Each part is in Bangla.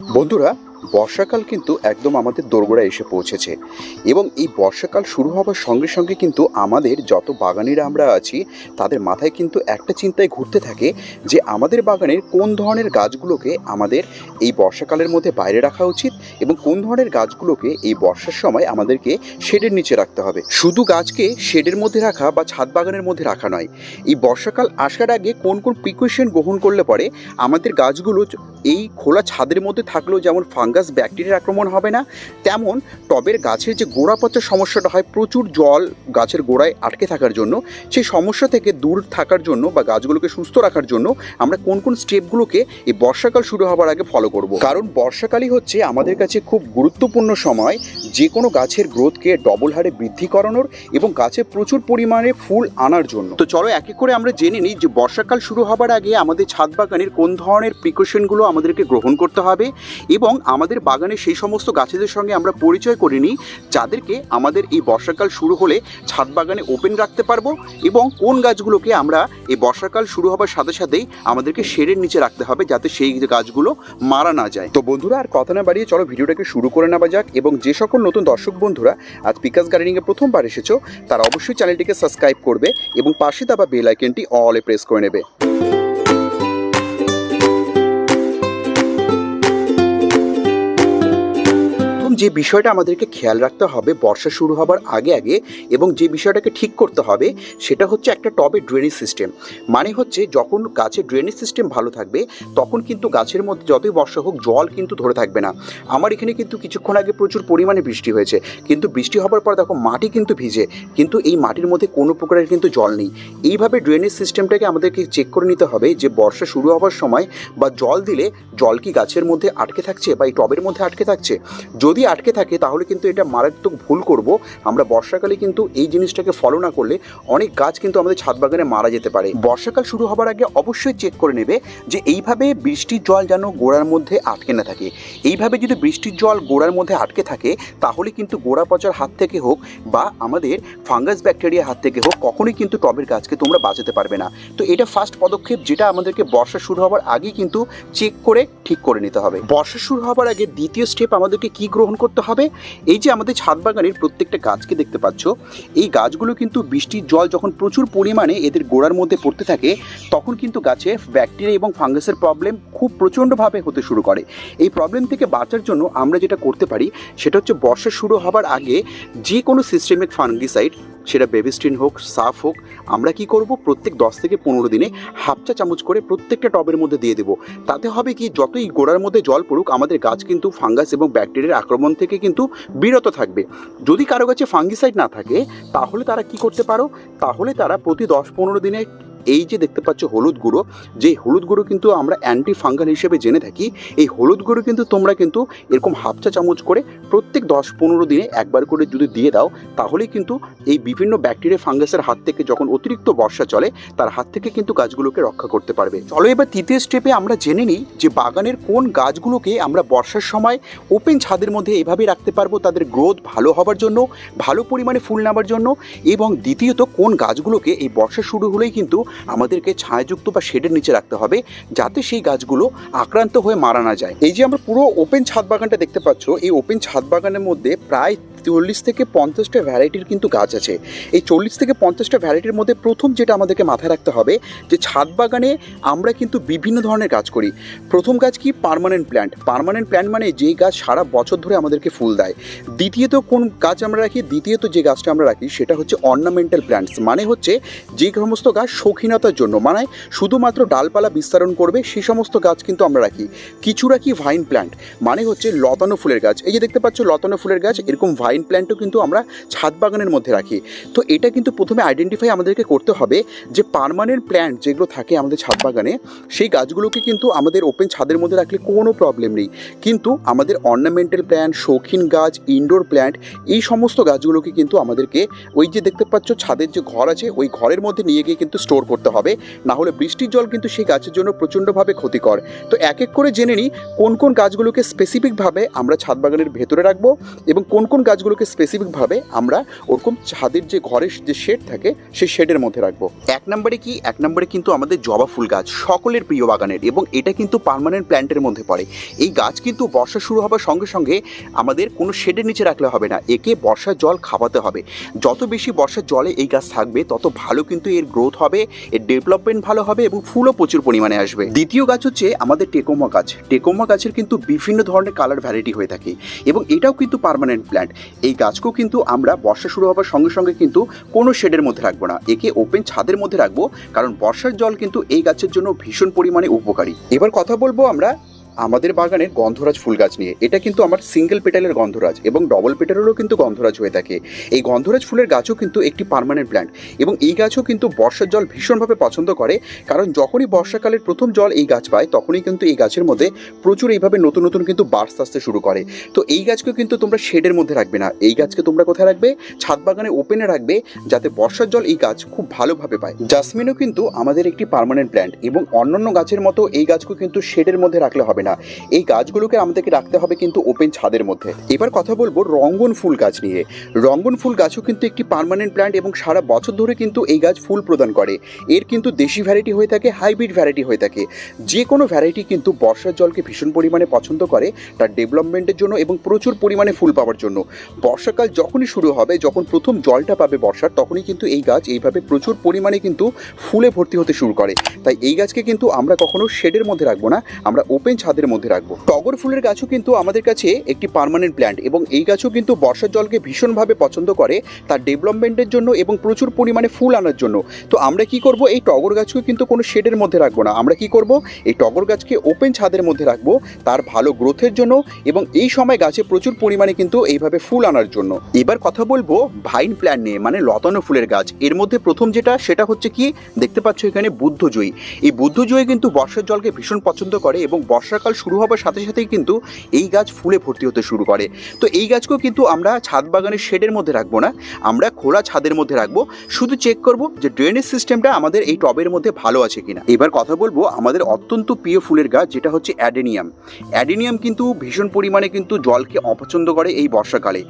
বন্ধুরা বর্ষাকাল কিন্তু একদম আমাদের দোরগোড়ায় এসে পৌঁছেছে। এবং এই বর্ষাকাল শুরু হওয়ার সঙ্গে সঙ্গে কিন্তু আমাদের যত বাগানিরা আমরা আছি, তাদের মাথায় কিন্তু একটা চিন্তায় ঘুরতে থাকে যে আমাদের বাগানের কোন ধরনের গাছগুলোকে আমাদের এই বর্ষাকালের মধ্যে বাইরে রাখা উচিত এবং কোন ধরনের গাছগুলোকে এই বর্ষার সময় আমাদেরকে শেডের নিচে রাখতে হবে। শুধু গাছকে শেডের মধ্যে রাখা বা ছাদ বাগানের মধ্যে রাখা নয়, এই বর্ষাকাল আসার আগে কোন কোন প্রিকশন গ্রহণ করলে পরে আমাদের গাছগুলো এই খোলা ছাদের মধ্যে থাকলেও যেমন ফাঙ্গাস ব্যাকটেরিয়ার আক্রমণ হবে না। তেমন টবের গাছের যে গোড়া পচার সমস্যাটা হয়, প্রচুর জল গাছের গোড়ায় আটকে থাকার জন্য, সেই সমস্যা থেকে দূর থাকার জন্য বা গাছগুলোকে সুস্থ রাখার জন্য আমরা কোন কোন স্টেপগুলোকে এই বর্ষাকাল শুরু হওয়ার আগে ফলো করব। কারণ বর্ষাকালই হচ্ছে আমাদের কাছে খুব গুরুত্বপূর্ণ সময় যে কোনো গাছের গ্রোথকে ডবল হারে বৃদ্ধি করানোর এবং গাছে প্রচুর পরিমাণে ফুল আনার জন্য। তো চলো এক এক করে আমরা জেনে নিই যে বর্ষাকাল শুরু হবার আগে আমাদের ছাদ বাগানের কোন ধরনের প্রিকশনগুলো আমাদেরকে গ্রহণ করতে হবে এবং আমাদের বাগানে সেই সমস্ত গাছেদের সঙ্গে আমরা পরিচয় করে নিই, যাদেরকে আমাদের এই বর্ষাকাল শুরু হলে ছাদ বাগানে ওপেন রাখতে পারব এবং কোন গাছগুলোকে আমরা এই বর্ষাকাল শুরু হবার সাথে সাথেই আমাদেরকে শেডের নিচে রাখতে হবে যাতে সেই গাছগুলো মারা না যায়। তো বন্ধুরা, আর কথা না বাড়িয়ে চলো ভিডিওটাকে শুরু করে নেওয়া যাক এবং যে সকল নতুন দর্শক বন্ধুরা আজ পিকাস গার্ডেনিংয়ে প্রথমবার এসেছ, তারা অবশ্যই চ্যানেলটিকে সাবস্ক্রাইব করবে এবং পাশে দাবা বেল আইকনটি অলে প্রেস করে নেবে। যে বিষয়টা আমাদেরকে খেয়াল রাখতে হবে, বর্ষা শুরু হবার আগে আগে এবং যে বিষয়টাকে ঠিক করতে হবে, সেটা হচ্ছে একটা টবে ড্রেনেজ সিস্টেম মানে হচ্ছে যখন গাছের ড্রেনেজ সিস্টেম ভালো থাকবে, তখন কিন্তু গাছের মধ্যে যতই বর্ষা হোক, জল কিন্তু ধরে থাকবে না। আমার এখানে কিন্তু কিছুক্ষণ আগে প্রচুর পরিমাণে বৃষ্টি হয়েছে। কিন্তু বৃষ্টি হবার পর দেখো, মাটি কিন্তু ভিজে। কিন্তু এই মাটির মধ্যে কোনো প্রকারের কিন্তু জল নেই। এইভাবে ড্রেনেজ সিস্টেমটাকে আমাদেরকে চেক করে নিতে হবে যে বর্ষা শুরু হওয়ার সময় বা জল দিলে জল কি গাছের মধ্যে আটকে থাকছে বা এই টবের মধ্যে আটকে থাকছে? যদি আটকে থাকে, তাহলে কিন্তু এটা মারাত্মক ভুল করব। আমরা বর্ষাকালে কিন্তু এই জিনিসটাকে ফলো না করলে অনেক গাছ কিন্তু আমাদের ছাদ বাগানে মারা যেতে পারে। বর্ষাকাল শুরু হবার আগে অবশ্যই চেক করে নেবে যে এইভাবে বৃষ্টির জল যেন গোড়ার মধ্যে আটকে না থাকে। এইভাবে যদি বৃষ্টির জল গোড়ার মধ্যে আটকে থাকে, তাহলে কিন্তু গোড়া পচার হাত থেকে হোক বা আমাদের ফাঙ্গাস ব্যাকটেরিয়া হাত থেকে হোক, কখনোই কিন্তু টবের গাছকে তোমরা বাঁচাতে পারবে না। তো এটা ফার্স্ট পদক্ষেপ যেটা আমাদেরকে বর্ষা শুরু হওয়ার আগেই কিন্তু চেক করে ঠিক করে নিতে হবে। বর্ষা শুরু হওয়ার আগে দ্বিতীয় স্টেপ আমাদেরকে কি গ্রহণ করতে হবে। এই যে আমাদের ছাদ বাগানের প্রত্যেকটা গাছকে দেখতে পাচ্ছ, এই গাছগুলো কিন্তু বৃষ্টির জল যখন প্রচুর পরিমাণে এদের গোড়ার মধ্যে পড়তে থাকে, তখন কিন্তু গাছে ব্যাকটেরিয়া এবং ফাঙ্গাসের প্রবলেম খুব প্রচণ্ডভাবে হতে শুরু করে। এই প্রবলেম থেকে বাঁচার জন্য আমরা যেটা করতে পারি, সেটা হচ্ছে বর্ষা শুরু হবার আগে যে কোনো সিস্টেমিক ফাঙ্গিসাইড সেটা বেবিস্টিন হোক, সাফ হোক, আমরা কি করব? প্রত্যেক দশ থেকে পনেরো দিনে হাফ চা চামচ করে প্রত্যেকটা টবের মধ্যে দিয়ে দেবো। তাতে হবে কি? যতই গোড়ার মধ্যে জল পড়ুক, আমাদের গাছ কিন্তু ফাঙ্গাস এবং ব্যাকটেরিয়ার আক্রমণ থেকে কিন্তু বিরত থাকবে। যদি কারও কাছে ফাঙ্গিসাইড না থাকে, তাহলে তারা কি করতে পারো? তাহলে তারা প্রতি দশ পনেরো দিনে এই যে দেখতে পাচ্ছ হলুদ গুঁড়ো যে হলুদ গুঁড়ো কিন্তু আমরা অ্যান্টি ফাঙ্গাল হিসেবে জেনে থাকি, এই হলুদ গুঁড়ো কিন্তু তোমরা কিন্তু এরকম হাফ চা চামচ করে প্রত্যেক দশ পনেরো দিনে একবার করে যদি দিয়ে দাও, তাহলেই কিন্তু এই বিভিন্ন ব্যাকটেরিয়া ফাঙ্গাসের হাত থেকে যখন অতিরিক্ত বর্ষা চলে, তার হাত থেকে কিন্তু গাছগুলোকে রক্ষা করতে পারবে। চলো এবার তৃতীয় স্টেপে আমরা জেনে নিই যে বাগানের কোন গাছগুলোকে আমরা বর্ষার সময় ওপেন ছাদের মধ্যে এভাবে রাখতে পারব তাদের গ্রোথ ভালো হবার জন্য, ভালো পরিমাণে ফুল নেওয়ার জন্য, এবং দ্বিতীয়ত কোন গাছগুলোকে এই বর্ষা শুরু হলেই কিন্তু আমাদেরকে ছায়াযুক্ত বা শেডের নিচে রাখতে হবে যাতে সেই গাছগুলো আক্রান্ত হয়ে মারা না যায়। এই যে আমরা পুরো ওপেন ছাদ বাগানটা দেখতে পাচ্ছ, এই ওপেন ছাদ বাগানের মধ্যে প্রায় চল্লিশ থেকে পঞ্চাশটা ভ্যারাইটির কিন্তু গাছ আছে। এই চল্লিশ থেকে পঞ্চাশটা ভ্যারাইটির মধ্যে প্রথম যেটা আমাদেরকে মাথায় রাখতে হবে, যে ছাদ বাগানে আমরা কিন্তু বিভিন্ন ধরনের গাছ করি। প্রথম গাছ কি? Permanent plant. পারমানেন্ট প্ল্যান্ট মানে যেই গাছ সারা বছর ধরে আমাদেরকে ফুল দেয়। দ্বিতীয়ত কোন গাছ আমরা রাখি? দ্বিতীয়ত যে গাছটা আমরা রাখি সেটা হচ্ছে অর্নামেন্টাল প্ল্যান্টস মানে হচ্ছে যে সমস্ত গাছ শৌখিনতার জন্য। মানে শুধুমাত্র ডালপালা বিস্তারণ করবে, সেই সমস্ত গাছ কিন্তু আমরা রাখি। কিছু রাখি ভাইন প্ল্যান্ট মানে হচ্ছে লতানো ফুলের গাছ। এই যে দেখতে পাচ্ছ লতানো ফুলের গাছ, এরকম ভাইন প্ল্যান্টও কিন্তু আমরা ছাদ বাগানের মধ্যে রাখি। তো এটা কিন্তু প্রথমে আইডেন্টিফাই আমাদেরকে করতে হবে যে পার্মানেন্ট প্ল্যান্ট যেগুলো থাকে আমাদের ছাদ বাগানে, সেই গাছগুলোকে কিন্তু আমাদের ওপেন ছাদের মধ্যে রাখলে কোনো প্রবলেম নেই। কিন্তু আমাদের অর্নামেন্টাল প্ল্যান্ট শৌখিন গাছ ইনডোর প্ল্যান্ট এই সমস্ত গাছগুলোকে কিন্তু আমাদেরকে ওই যে দেখতে পাচ্ছ ছাদের যে ঘর আছে, ওই ঘরের মধ্যে নিয়ে গিয়ে কিন্তু স্টোর করতে হবে, না হলে বৃষ্টির জল কিন্তু সেই গাছের জন্য প্রচণ্ডভাবে ক্ষতিকর। তো এক এক করে জেনে নিই, কোন কোন গাছগুলোকে স্পেসিফিকভাবে আমরা ছাদ বাগানের ভেতরে রাখব এবং কোন কোন গাছগুলোকে স্পেসিফিকভাবে আমরা ওরকম ছাদের যে ঘরের যে শেড থাকে, সেই শেডের মধ্যে রাখব। এক নম্বরে কি? এক নম্বরে কিন্তু আমাদের জবা ফুল গাছ, সকলের প্রিয় বাগানের এবং এটা কিন্তু পার্মানেন্ট প্ল্যান্টের মধ্যে পড়ে। এই গাছ কিন্তু বর্ষা শুরু হবার সঙ্গে সঙ্গে আমাদের কোনো শেডের নিচে রাখলে হবে না, একে বর্ষার জল খাওয়াতে হবে। যত বেশি বর্ষার জলে এই গাছ থাকবে, তত ভালো কিন্তু এর গ্রোথ হবে। এর ডেভেলপমেন্ট ভালো হবে এবং ফুলও প্রচুর পরিমাণে আসবে। দ্বিতীয় গাছ হচ্ছে আমাদের টেকোমা গাছ। টেকোমা গাছের কিন্তু বিভিন্ন ধরনের কালার ভ্যারাইটি হয়ে থাকে এবং এটাও কিন্তু পারমানেন্ট প্ল্যান্ট এই গাছকেও কিন্তু আমরা বর্ষা শুরু হওয়ার সঙ্গে সঙ্গে কিন্তু কোনো শেডের মধ্যে রাখব না। একে ওপেন ছাদের মধ্যে রাখব কারণ বর্ষার জল কিন্তু এই গাছের জন্য ভীষণ পরিমাণে উপকারী। এবার কথা বলব আমরা আমাদের বাগানের গন্ধরাজ ফুল গাছ নিয়ে, এটা কিন্তু আমার সিঙ্গেল পেটালের গন্ধরাজ এবং ডবল পেটালেরও কিন্তু গন্ধরাজ হয়ে থাকে। এই গন্ধরাজ ফুলের গাছও কিন্তু একটি পারমানেন্ট প্ল্যান্ট এবং এই গাছও কিন্তু বর্ষার জল ভীষণভাবে পছন্দ করে, কারণ যখনই বর্ষাকালের প্রথম জল এই গাছ পায়, তখনই কিন্তু এই গাছের মধ্যে প্রচুর এইভাবে নতুন নতুন কিন্তু বার্স আসতে শুরু করে। তো এই গাছকে কিন্তু তোমরা শেডের মধ্যে রাখবে না। এই গাছকে তোমরা কোথায় রাখবে? ছাদ বাগানে ওপেনে রাখবে, যাতে বর্ষার জল এই গাছ খুব ভালোভাবে পায়। জাসমিনও কিন্তু আমাদের একটি পারমানেন্ট প্ল্যান্ট এবং অন্যান্য গাছের মতো এই গাছকে কিন্তু শেডের মধ্যে রাখলে হবে না। এই গাছগুলোকে আমাদেরকে রাখতে হবে কিন্তু ওপেন ছাদের মধ্যে। এবার কথা বলব রঙ্গন ফুল গাছ নিয়ে। রঙ্গন ফুল গাছও কিন্তু একটি পার্মানেন্ট প্ল্যান্ট এবং সারা বছর ধরে কিন্তু এই গাছ ফুল প্রদান করে। এর কিন্তু দেশি ভ্যারাইটি হয়ে থাকে হাইব্রিড ভ্যারাইটি হয়ে থাকে। যে কোনো ভ্যারাইটি কিন্তু বর্ষার জলকে ভীষণ পরিমাণে পছন্দ করে, তার ডেভেলপমেন্টের জন্য এবং প্রচুর পরিমাণে ফুল পাওয়ার জন্য। বর্ষাকাল যখনই শুরু হবে, যখন প্রথম জলটা পাবে বর্ষার, তখনই কিন্তু এই গাছ এইভাবে প্রচুর পরিমাণে কিন্তু ফুলে ভর্তি হতে শুরু করে। তাই এই গাছকে কিন্তু আমরা কখনো শেডের মধ্যে রাখব না। আমরা ওপেন ছাদের মধ্যে রাখব। টগর ফুলের গাছও কিন্তু আমাদের কাছে একটি পার্মানেন্ট প্ল্যান্ট এবং এই গাছও কিন্তু বর্ষার জলকে ভীষণভাবে পছন্দ করে তার ডেভেলপমেন্টের জন্য এবং প্রচুর পরিমাণে ফুল আনার জন্য। তো আমরা কি করব? এই টগর গাছকে কিন্তু কোনো শেডের মধ্যে রাখব না। আমরা কি করব? এই টগর গাছকে ওপেন ছাদের মধ্যে রাখব তার ভালো গ্রোথের জন্য এবং এই সময় গাছে প্রচুর পরিমাণে কিন্তু এইভাবে ফুল আনার জন্য। এবার কথা বলব ভাইন প্ল্যান্ট নিয়ে মানে লতানো ফুলের গাছ। এর মধ্যে প্রথম যেটা, সেটা হচ্ছে কি? দেখতে পাচ্ছ এখানে বুদ্ধজয়ী এই বুদ্ধজয়ী কিন্তু বর্ষার জলকে ভীষণ পছন্দ করে এবং বর্ষাকাল শুরু হবার সাথে সাথেই কিন্তু এই গাছ ফুলে ভর্তি হতে শুরু করে। তো এই গাছকেও কিন্তু আমরা ছাদ বাগানের শেডের মধ্যে রাখব না, আমরা খোলা ছাদের মধ্যে রাখব। শুধু চেক করব যে ড্রেনেজ সিস্টেমটা আমাদের এই টবের মধ্যে ভালো আছে কিনা। এবার কথা বলব আমাদের অত্যন্ত প্রিয় ফুলের গাছ, যেটা হচ্ছে অ্যাডেনিয়াম। অ্যাডেনিয়াম কিন্তু ভীষণ পরিমাণে কিন্তু জলকে অপছন্দ করে এই বর্ষাকালে।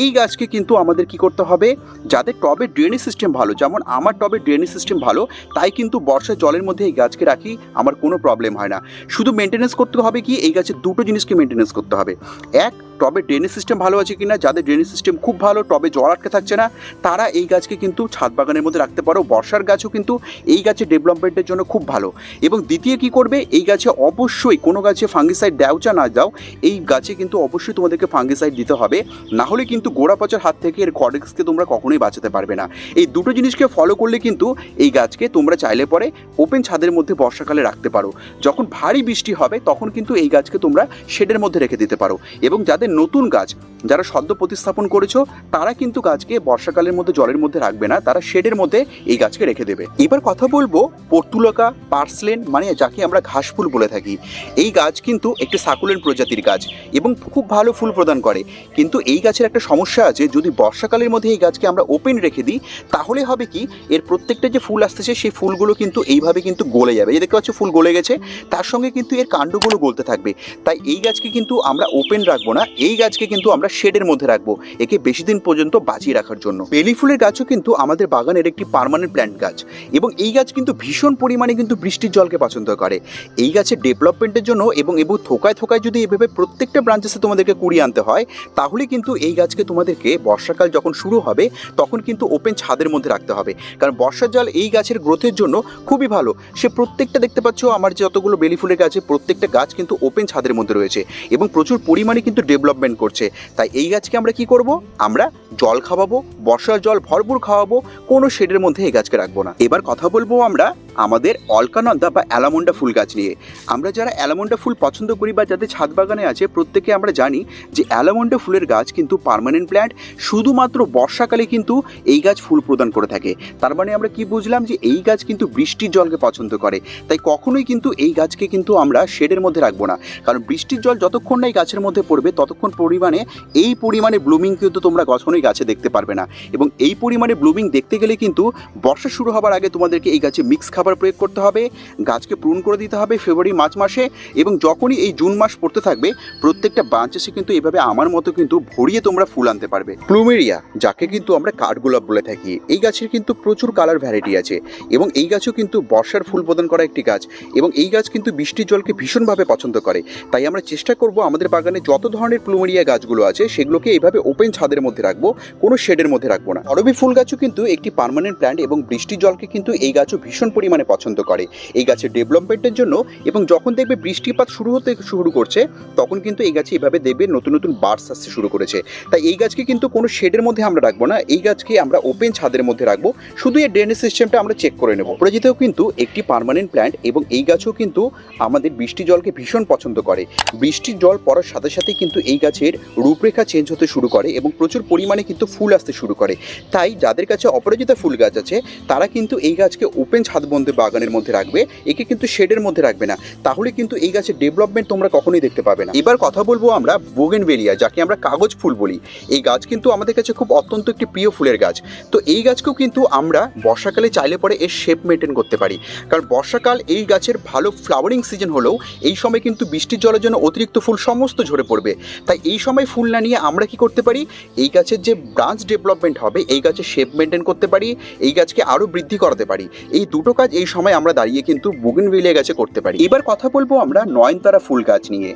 এই গাছকে কিন্তু আমাদের কি করতে হবে? যাদের টবের ড্রেনেজ সিস্টেম ভালো, যেমন আমার টবের ড্রেনেজ সিস্টেম ভালো, তাই কিন্তু বর্ষার জলের মধ্যে এই গাছকে রাখি, আমার কোনো প্রবলেম হয় না। শুধু মেনটেনেন্স করতে হবে কি? এই গাছের দুটো জিনিসকে মেনটেনেন্স করতে হবে। এক টবে ড্রেনেজ সিস্টেম ভালো আছে কিনা, যাদের ড্রেনেজ সিস্টেম খুব ভালো, টবে জল আটকে থাকছে না, তারা এই গাছকে কিন্তু ছাদ বাগানের মধ্যে রাখতে পারো। বর্ষার গাছও কিন্তু এই গাছের ডেভেলপমেন্টের জন্য খুব ভালো। এবং দ্বিতীয় কি করবে? এই গাছে অবশ্যই কোনো গাছে ফাঙ্গিসাইড দাও চা না, দাও। এই গাছে কিন্তু অবশ্যই তোমাদেরকে ফাঙ্গিসাইড দিতে হবে। না হলে কিন্তু গোড়া পচার হাত থেকে এর কডেক্সকে তোমরা কখনোই বাঁচাতে পারবে না। এই দুটো জিনিসকে ফলো করলে কিন্তু এই গাছকে তোমরা চাইলে পরে ওপেন ছাদের মধ্যে বর্ষাকালে রাখতে পারো। যখন ভারী বৃষ্টি হবে, তখন কিন্তু এই গাছকে তোমরা শেডের মধ্যে রেখে দিতে পারো। এবং যাদের নতুন গাছ। যারা সদ্য প্রতিস্থাপন করেছ, তারা কিন্তু গাছকে বর্ষাকালের মধ্যে জলের মধ্যে রাখবে না, তারা শেডের মধ্যে এই গাছকে রেখে দেবে। এবার কথা বলব পর্তুলকা, পার্সলেন মানে যাকে আমরা ঘাস ফুল বলে থাকি। এই গাছ কিন্তু একটি সাকুলেন্ট প্রজাতির গাছ এবং খুব ভালো ফুল প্রদান করে। কিন্তু এই গাছের একটা সমস্যা আছে, যদি বর্ষাকালের মধ্যে এই গাছকে আমরা ওপেন রেখে দিই, তাহলে হবে কি, এর প্রত্যেকটা যে ফুল আসতেছে, সেই ফুলগুলো কিন্তু এইভাবে কিন্তু গলে যাবে। দেখতে পাচ্ছ, ফুল গলে গেছে। তার সঙ্গে কিন্তু এর কাণ্ডগুলো গলতে থাকবে। তাই এই গাছকে কিন্তু আমরা ওপেন রাখব না এই গাছকে কিন্তু আমরা শেডের মধ্যে রাখব, একে বেশি দিন পর্যন্ত বাঁচিয়ে রাখার জন্য। বেলি ফুলের গাছও কিন্তু আমাদের বাগানের একটি পার্মানেন্ট প্ল্যান্ট গাছ এবং এই গাছ কিন্তু ভীষণ পরিমাণে কিন্তু বৃষ্টির জলকে পছন্দ করে। এই গাছের ডেভেলপমেন্টের জন্য এবং এবং থোকায় থোকায় যদি এভাবে প্রত্যেকটা ব্রাঞ্চেসে তোমাদেরকে কুড়িয়ে আনতে হয়, তাহলে কিন্তু এই গাছকে তোমাদেরকে বর্ষাকাল যখন শুরু হবে, তখন কিন্তু ওপেন ছাদের মধ্যে রাখতে হবে। কারণ বর্ষার জল এই গাছের গ্রোথের জন্য খুবই ভালো। সে প্রত্যেকটা দেখতে পাচ্ছ, আমার যতগুলো বেলি ফুলের গাছ প্রত্যেকটা গাছ কিন্তু ওপেন ছাদের মধ্যে রয়েছে এবং প্রচুর পরিমাণে কিন্তু ডেভেলপমেন্ট করছে। তাই এই গাছকে আমরা কি করব? আমরা জল খাওয়াবো, বর্ষার জল ভরপুর খাওয়াবো, কোনো শেডের মধ্যে এই গাছকে রাখব না। এবার কথা বলব আমরা আমাদের অলকানন্দা বা অ্যালামন্ডা ফুল গাছ নিয়ে। আমরা যারা অ্যালামন্ডা ফুল পছন্দ করি বা যাদের ছাদ বাগানে আছে, প্রত্যেকে আমরা জানি যে অ্যালামন্ডা ফুলের গাছ কিন্তু পারমানেন্ট প্ল্যান্ট শুধুমাত্র বর্ষাকালে কিন্তু এই গাছ ফুল প্রদান করে থাকে। তার মানে আমরা কি বুঝলাম যে এই গাছ কিন্তু বৃষ্টির জলকে পছন্দ করে। তাই কখনোই কিন্তু এই গাছকে কিন্তু আমরা শেডের মধ্যে রাখব না। কারণ বৃষ্টির জল যতক্ষণ না এই গাছের মধ্যে পড়বে, ততক্ষণ পরিমাণে, এই পরিমাণে ব্লুমিং কিন্তু তোমরা কখনোই গাছে দেখতে পারবে না। এবং এই পরিমাণে ব্লুমিং দেখতে গেলে কিন্তু বর্ষা শুরু হবার আগে তোমাদেরকে এই গাছে মিক্স খাবার প্রয়োগ করতে হবে। গাছকে পূরণ করে দিতে হবে ফেব্রুয়ারি মার্চ মাসে এবং যখনই এই জুন মাস পড়তে থাকবে, প্রত্যেকটা ব্রাঞ্চেসে কিন্তু এভাবে আমার মতো কিন্তু ভরিয়ে তোমরা ফুল আনতে পারবে। প্লুমেরিয়া যাকে কিন্তু আমরা কাঠগোলাপ বলে থাকি, এই গাছের কিন্তু প্রচুর কালার ভ্যারাইটি আছে এবং এই গাছও কিন্তু বর্ষার ফুল প্রদান করা একটি গাছ এবং এই গাছ কিন্তু বৃষ্টির জলকে ভীষণভাবে পছন্দ করে। তাই আমরা চেষ্টা করব আমাদের বাগানে যত ধরনের প্লুমেরিয়া গাছগুলো আছে, সেগুলোকে এইভাবে ওপেন ছাদের মধ্যে রাখব কোনো শেডের মধ্যে রাখব না। অরবি ফুল গাছও কিন্তু একটি পারমানেন্ট প্ল্যান্ট এবং বৃষ্টির জলকে কিন্তু এই গাছও ভীষণ পরিমাণে পছন্দ করে। এই গাছের ডেভেলপমেন্টের জন্য এবং যখন দেখবে বৃষ্টিপাত শুরু হতে শুরু করছে, তখন কিন্তু এই গাছে এভাবে দেখবে নতুন নতুন বার্ডস আসতে শুরু করেছে। তাই এই গাছকে কিন্তু কোনো শেডের মধ্যে আমরা রাখব না, এই গাছকে আমরা ওপেন ছাদের মধ্যে রাখব। শুধু এই ড্রেনেজ সিস্টেমটা আমরা চেক করে নেব। অপরাজিতেও কিন্তু একটি পারমানেন্ট প্ল্যান্ট এবং এই গাছও কিন্তু আমাদের বৃষ্টি জলকে ভীষণ পছন্দ করে। বৃষ্টির জল পড়ার সাথে সাথে কিন্তু এই গাছের রূপরেখা চেঞ্জ হতে শুরু করে এবং প্রচুর পরিমাণে কিন্তু ফুল আসতে শুরু করে। তাই যাদের কাছে অপরাজিতা ফুল গাছ আছে, তারা কিন্তু এই গাছকে ওপেন ছাদবন্ধে বাগানের মধ্যে রাখবে, একে কিন্তু শেডের মধ্যে রাখবে না। তাহলে কিন্তু এই গাছের ডেভেলপমেন্ট তোমরা কখনোই দেখতে পাবে না। এবার কথা বলব আমরা বোগেনভেলিয়া, যাকে আমরা কাগজ ফুল বলি। এই গাছ কিন্তু আমাদের কাছে খুব অত্যন্ত একটি প্রিয় ফুলের গাছ। তো এই গাছকেও কিন্তু আমরা বর্ষাকালে চাইলে পরে এর শেপ মেনটেন করতে পারি। কারণ বর্ষাকাল এই গাছের ভালো ফ্লাওয়ারিং সিজন হলেও এই সময় কিন্তু বৃষ্টির জলের জন্য অতিরিক্ত ফুল সমস্ত ঝরে পড়বে। তাই এই সময় ফুল না নিয়ে আমরা কি করতে পারি? এই গাছের যে ব্রাঞ্চ ডেভেলপমেন্ট হবে, এই গাছের শেপ মেনটেন করতে পারি, এই গাছকে আরও বৃদ্ধি করাতে পারি। এই দুটো কাজ এই সময় আমরা দাঁড়িয়ে কিন্তু বুগিনভিলিয়া গাছে করতে পারি। এবার কথা বলব আমরা নয়নতারা ফুল গাছ নিয়ে।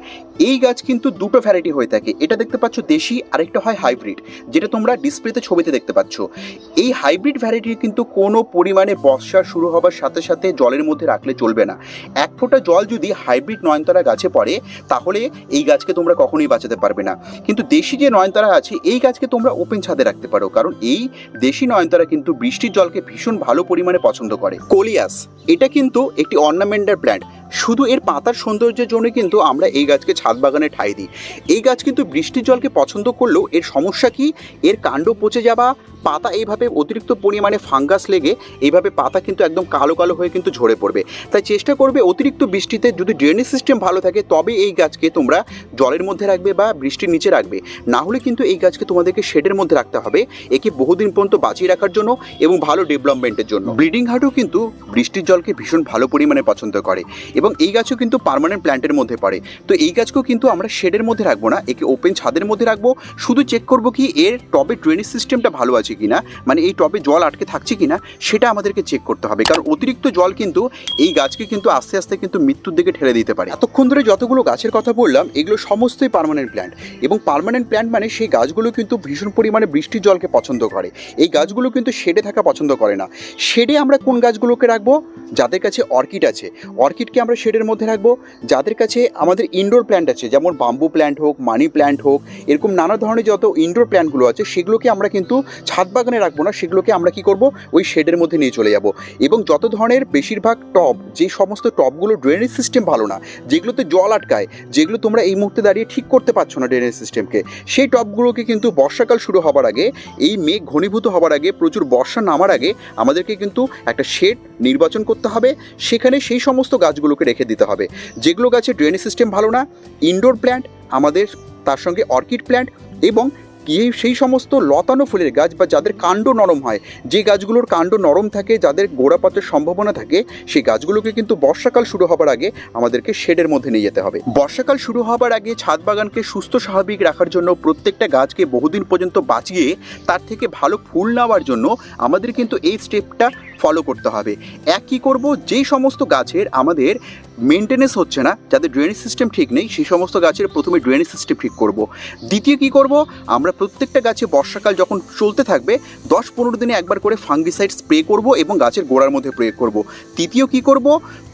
এই গাছ কিন্তু দুটো ভ্যারাইটি হয়ে থাকে। এটা দেখতে পাচ্ছ দেশি, আরেকটা হয় হাইব্রিড যেটা তোমরা ডিসপ্লেতে ছবিতে দেখতে পাচ্ছ। এই হাইব্রিড ভ্যারাইটি কিন্তু কোনো পরিমাণে বর্ষা শুরু হবার সাথে সাথে জলের মধ্যে রাখলে চলবে না। এক ফোঁটা জল যদি হাইব্রিড নয়নতারা গাছে পড়ে, তাহলে এই গাছকে তোমরা কখনোই বাঁচাতে পারবে না। কিন্তু দেশি যে নয়নতারা আছে, এই গাছকে তোমরা ওপেন ছাদে রাখতে পারো। কারণ এই দেশি নয়নতারা কিন্তু বৃষ্টির জলকে ভীষণ ভালো পরিমাণে পছন্দ করে। কোলিয়াস, এটা কিন্তু একটি অর্নামেন্টাল প্ল্যান্ট শুধু এর পাতার সৌন্দর্যের জন্য কিন্তু আমরা এই গাছকে ছাদ বাগানে ঠাই দিই। এই গাছ কিন্তু বৃষ্টির জলকে পছন্দ করলেও এর সমস্যা কি? এর কাণ্ড পচে যাওয়া, পাতা এইভাবে অতিরিক্ত পরিমাণে ফাঙ্গাস লেগে, এইভাবে পাতা কিন্তু একদম কালো কালো হয়ে কিন্তু ঝরে পড়বে। তাই চেষ্টা করবে অতিরিক্ত বৃষ্টিতে যদি ড্রেনেজ সিস্টেম ভালো থাকে তবে এই গাছকে তোমরা জলের মধ্যে রাখবে বা বৃষ্টির নিচে রাখবে। না হলে কিন্তু এই গাছকে তোমাদেরকে শেডের মধ্যে রাখতে হবে। একে বহুদিন পর্যন্ত বাঁচিয়ে রাখার জন্য এবং ভালো ডেভেলপমেন্টের জন্য। ব্রিডিং হার্টও কিন্তু বৃষ্টির জলকে ভীষণ ভালো পরিমাণে পছন্দ করে এবং এই গাছও কিন্তু পারমানেন্ট প্ল্যান্টের মধ্যে পড়ে। তো এই গাছকেও কিন্তু আমরা শেডের মধ্যে রাখব না, একে ওপেন ছাদের মধ্যে রাখব। শুধু চেক করব কি এর টবে ড্রেনেজ সিস্টেমটা ভালো আছে কিনা মানে এই টবে জল আটকে থাকছে কিনা, সেটা আমাদেরকে চেক করতে হবে। কারণ অতিরিক্ত জল কিন্তু এই গাছকে কিন্তু আস্তে আস্তে কিন্তু মৃত্যুর দিকে ঠেলে দিতে পারে। এতক্ষণ ধরে যতগুলো গাছের কথা বললাম, এগুলো সমস্তই পারমানেন্ট প্ল্যান্ট এবং পারমানেন্ট প্ল্যান্ট মানে সেই গাছগুলো কিন্তু ভীষণ পরিমাণে বৃষ্টির জলকে পছন্দ করে। এই গাছগুলো কিন্তু শেডে থাকা পছন্দ করে না। শেডে আমরা কোন গাছগুলোকে রাখব? যাদের কাছে অর্কিড আছে। অর্কিডকে আমরা শেডের মধ্যে রাখব। যাদের কাছে আমাদের ইনডোর প্ল্যান্ট আছে, যেমন বাম্বু প্ল্যান্ট হোক মানি প্ল্যান্ট হোক, এরকম নানা ধরনের যত ইনডোর প্ল্যান্টগুলো আছে, সেগুলোকে আমরা কিন্তু ছাদ বাগানে রাখব না। সেগুলোকে আমরা কি করব? ওই শেডের মধ্যে নিয়ে চলে যাব। এবং যত ধরনের বেশিরভাগ টব, যে সমস্ত টবগুলো ড্রেনেজ সিস্টেম ভালো না, যেগুলোতে জল আটকায়, যেগুলো তোমরা এই মুহূর্তে দাঁড়িয়ে ঠিক করতে পারছ না ড্রেনেজ সিস্টেমকে সেই টবগুলোকে কিন্তু বর্ষাকাল শুরু হবার আগে, এই মেঘ ঘনীভূত হবার আগে, প্রচুর বর্ষা নামার আগে আমাদেরকে কিন্তু একটা শেড নির্বাচন করতে হবে। সেখানে সেই সমস্ত গাছগুলোকে রেখে দিতে হবে। যেগুলো গাছে ড্রেনেজ সিস্টেম ভালো না ইনডোর প্ল্যান্ট আমাদের তার সঙ্গে অর্কিড প্ল্যান্ট এবং কি সেই সমস্ত লতানো ফুলের গাছ বা যাদের কাণ্ড নরম হয়, যে গাছগুলোর কাণ্ড নরম থাকে, যাদের গোড়াপাতের সম্ভাবনা থাকে, সেই গাছগুলোকে কিন্তু বর্ষাকাল শুরু হবার আগে আমাদেরকে শেডের মধ্যে নিয়ে যেতে হবে। বর্ষাকাল শুরু হবার আগে ছাদ বাগানকে সুস্থ স্বাভাবিক রাখার জন্য প্রত্যেকটা গাছকে বহুদিন পর্যন্ত বাঁচিয়ে, তার থেকে ভালো ফুল নেওয়ার জন্য আমাদের কিন্তু এই স্টেপটা ফলো করতে হবে এক কী করব যেই সমস্ত গাছের আমাদের মেনটেনেন্স হচ্ছে না, যাদের ড্রেনেজ সিস্টেম ঠিক নেই, সেই সমস্ত গাছের প্রথমে ড্রেনেজ সিস্টেম ঠিক করব। দ্বিতীয় কি করব আমরা প্রত্যেকটা গাছে বর্ষাকাল যখন চলতে থাকবে, দশ পনেরো দিনে একবার করে ফাঙ্গিসাইড স্প্রে করব এবং গাছের গোড়ার মধ্যে প্রয়োগ করব। তৃতীয় কি করব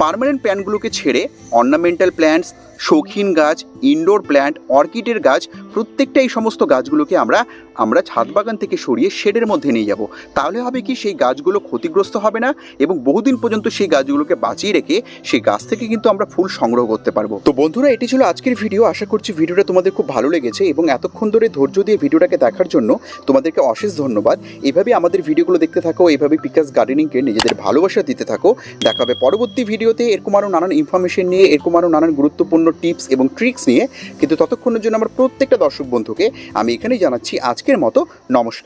পার্মানেন্ট প্ল্যান্টগুলোকে ছেড়ে অর্নামেন্টাল প্ল্যান্টস শৌখিন গাছ ইনডোর প্ল্যান্ট অর্কিডের গাছ প্রত্যেকটা এই সমস্ত গাছগুলোকে আমরা আমরা ছাদ বাগান থেকে সরিয়ে শেডের মধ্যে নিয়ে যাব। তাহলে হবে কি, সেই গাছগুলো ক্ষতিগ্রস্ত হবে না এবং বহুদিন পর্যন্ত সেই গাছগুলোকে বাঁচিয়ে রেখে সেই গাছ থেকে কিন্তু আমরা ফুল সংগ্রহ করতে পারব। তো বন্ধুরা, এটি ছিল আজকের ভিডিও। আশা করছি ভিডিওটা তোমাদের খুব ভালো লেগেছে এবং এতক্ষণ ধরে ধৈর্য দিয়ে ভিডিওটাকে দেখার জন্য তোমাদেরকে অশেষ ধন্যবাদ। এভাবে আমাদের ভিডিওগুলো দেখতে থাকো এভাবে পিকাস গার্ডেনিংকে নিজেদের ভালোবাসা দিতে থাকো। দেখা হবে পরবর্তী ভিডিওতে। এরকম আরও নানান ইনফরমেশন নিয়ে, এরকম আরও নানান গুরুত্বপূর্ণ টিপস এবং ট্রিক্স নিয়ে, কিন্তু ততক্ষণের জন্য আমার প্রত্যেকটা দর্শক বন্ধুকে আমি এখানেই জানাচ্ছি আজকের মতো নমস্কার।